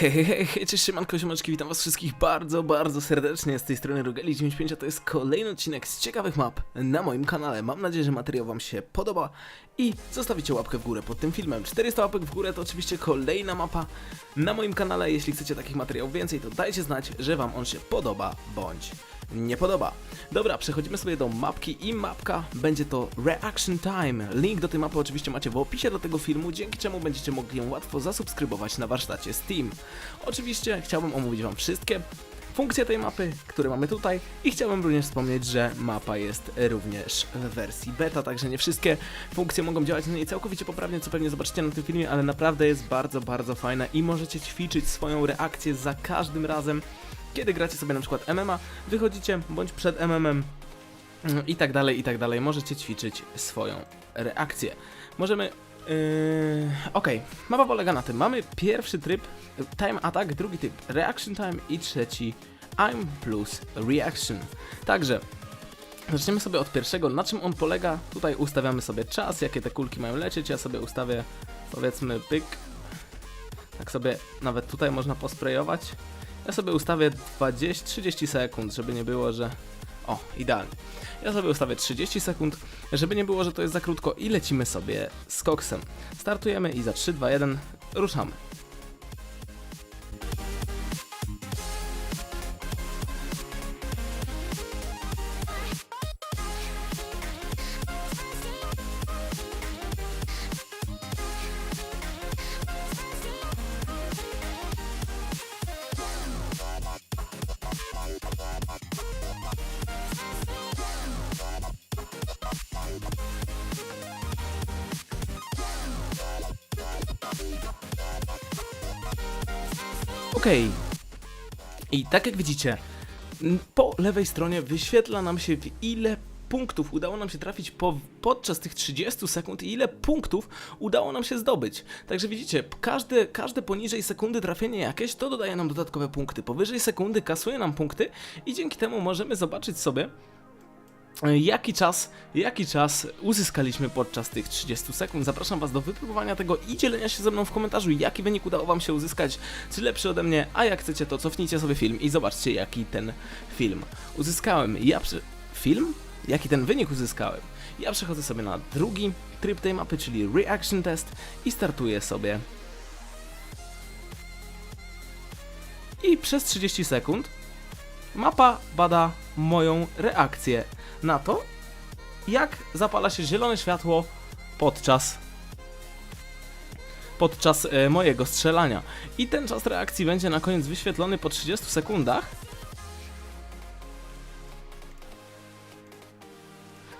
Hej, hej, hej, hej, cześć, siemanko, siemaczki, witam was wszystkich bardzo, bardzo serdecznie z tej strony Rogeli95, a to jest kolejny odcinek z ciekawych map na moim kanale. Mam nadzieję, że materiał wam się podoba i zostawicie łapkę w górę pod tym filmem. 400 łapek w górę to oczywiście kolejna mapa na moim kanale. Jeśli chcecie takich materiałów więcej, to dajcie znać, że wam on się podoba bądź nie podoba. Dobra, przechodzimy sobie do mapki i mapka będzie to Reaction Time. Link do tej mapy oczywiście macie w opisie do tego filmu, dzięki czemu będziecie mogli ją łatwo zasubskrybować na warsztacie Steam. Oczywiście chciałbym omówić wam wszystkie funkcje tej mapy, które mamy tutaj i chciałbym również wspomnieć, że mapa jest również w wersji beta, także nie wszystkie funkcje mogą działać na niej całkowicie poprawnie, co pewnie zobaczycie na tym filmie, ale naprawdę jest bardzo, bardzo fajna i możecie ćwiczyć swoją reakcję za każdym razem, kiedy gracie sobie na przykład MMA, wychodzicie bądź przed MMM mm, i tak dalej, i tak dalej, możecie ćwiczyć swoją reakcję. Możemy Yy, Okej, mapa polega na tym. Mamy pierwszy tryb Time Attack, drugi tryb Reaction Time i trzeci I'm plus Reaction. Także zaczniemy sobie od pierwszego. Na czym on polega? Tutaj ustawiamy sobie czas, jakie te kulki mają lecieć. Ja sobie ustawię powiedzmy pyk. Tak sobie nawet tutaj można posprejować. Ja sobie ustawię 20-30 sekund, żeby nie było, że... O, idealnie. Ja sobie ustawię 30 sekund, żeby nie było, że to jest za krótko i lecimy sobie z koksem. Startujemy i za 3, 2, 1 ruszamy. Okej. I tak jak widzicie, po lewej stronie wyświetla nam się w ile punktów udało nam się trafić po, podczas tych 30 sekund i ile punktów udało nam się zdobyć. Także widzicie, każde, każde poniżej sekundy trafienie jakieś to dodaje nam dodatkowe punkty. Powyżej sekundy kasuje nam punkty i dzięki temu możemy zobaczyć sobie jaki czas, jaki czas uzyskaliśmy podczas tych 30 sekund. Zapraszam Was do wypróbowania tego i dzielenia się ze mną w komentarzu, jaki wynik udało Wam się uzyskać, czy lepszy ode mnie, a jak chcecie to cofnijcie sobie film i zobaczcie jaki ten film uzyskałem. Ja przy... Film? Jaki ten wynik uzyskałem? Ja przechodzę sobie na drugi tryb tej mapy, czyli Reaction Test i startuję sobie i przez 30 sekund mapa bada moją reakcję na to, jak zapala się zielone światło podczas podczas e, mojego strzelania. I ten czas reakcji będzie na koniec wyświetlony po 30 sekundach.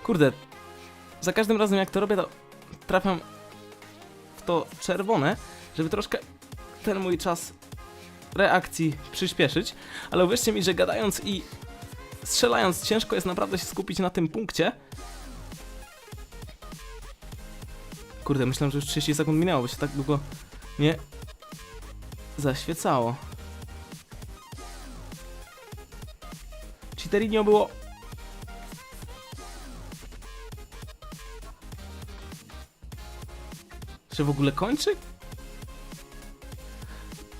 Kurde, za każdym razem jak to robię, to trafiam w to czerwone, żeby troszkę ten mój czas reakcji przyspieszyć, ale uwierzcie mi, że gadając i strzelając ciężko jest naprawdę się skupić na tym punkcie. Kurde, myślałem, że już 30 sekund minęło, bo się tak długo nie zaświecało. Cheaterinio było... Czy w ogóle kończy?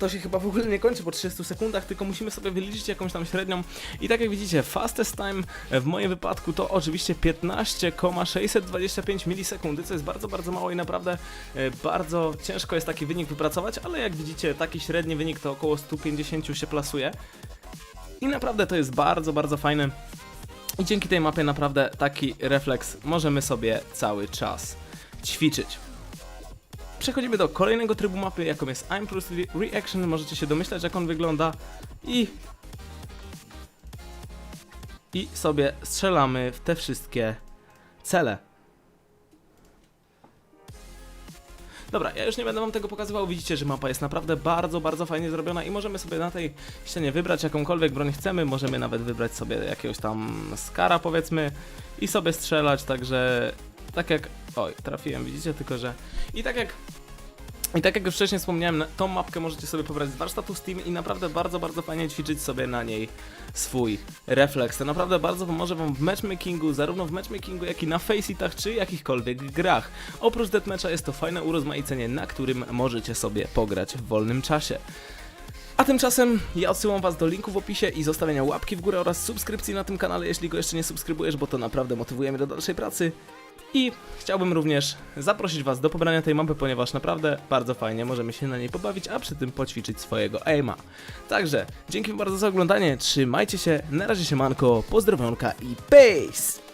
To się chyba w ogóle nie kończy po 30 sekundach, tylko musimy sobie wyliczyć jakąś tam średnią. I tak jak widzicie, fastest time w moim wypadku to oczywiście 15,625 milisekundy, co jest bardzo, bardzo mało i naprawdę e, bardzo ciężko jest taki wynik wypracować, ale jak widzicie, taki średni wynik to około 150 się plasuje. I naprawdę to jest bardzo, bardzo fajne. I dzięki tej mapie naprawdę taki refleks możemy sobie cały czas ćwiczyć. Przechodzimy do kolejnego trybu mapy, jaką jest I'm plus Reaction. Możecie się domyślać, jak on wygląda. I... I sobie strzelamy w te wszystkie cele. Dobra, ja już nie będę wam tego pokazywał, widzicie, że mapa jest naprawdę bardzo, bardzo fajnie zrobiona i możemy sobie na tej ścianie wybrać jakąkolwiek broń chcemy, możemy nawet wybrać sobie jakiegoś tam skara powiedzmy i sobie strzelać, także tak jak... Oj, trafiłem, widzicie, tylko że... I tak jak i tak jak już wcześniej wspomniałem, tą mapkę możecie sobie pobrać z warsztatu Steam i naprawdę bardzo, bardzo fajnie ćwiczyć sobie na niej swój refleks. To naprawdę bardzo pomoże Wam w matchmakingu, zarówno w matchmakingu, jak i na faceitach, czy jakichkolwiek grach. Oprócz deathmatcha jest to fajne urozmaicenie, na którym możecie sobie pograć w wolnym czasie. A tymczasem ja odsyłam Was do linku w opisie i zostawienia łapki w górę oraz subskrypcji na tym kanale, jeśli go jeszcze nie subskrybujesz, bo to naprawdę motywuje mnie do dalszej pracy. I chciałbym również zaprosić Was do pobrania tej mapy, ponieważ naprawdę bardzo fajnie możemy się na niej pobawić, a przy tym poćwiczyć swojego aima. Także dzięki bardzo za oglądanie, trzymajcie się, na razie się manko, pozdrowionka i peace!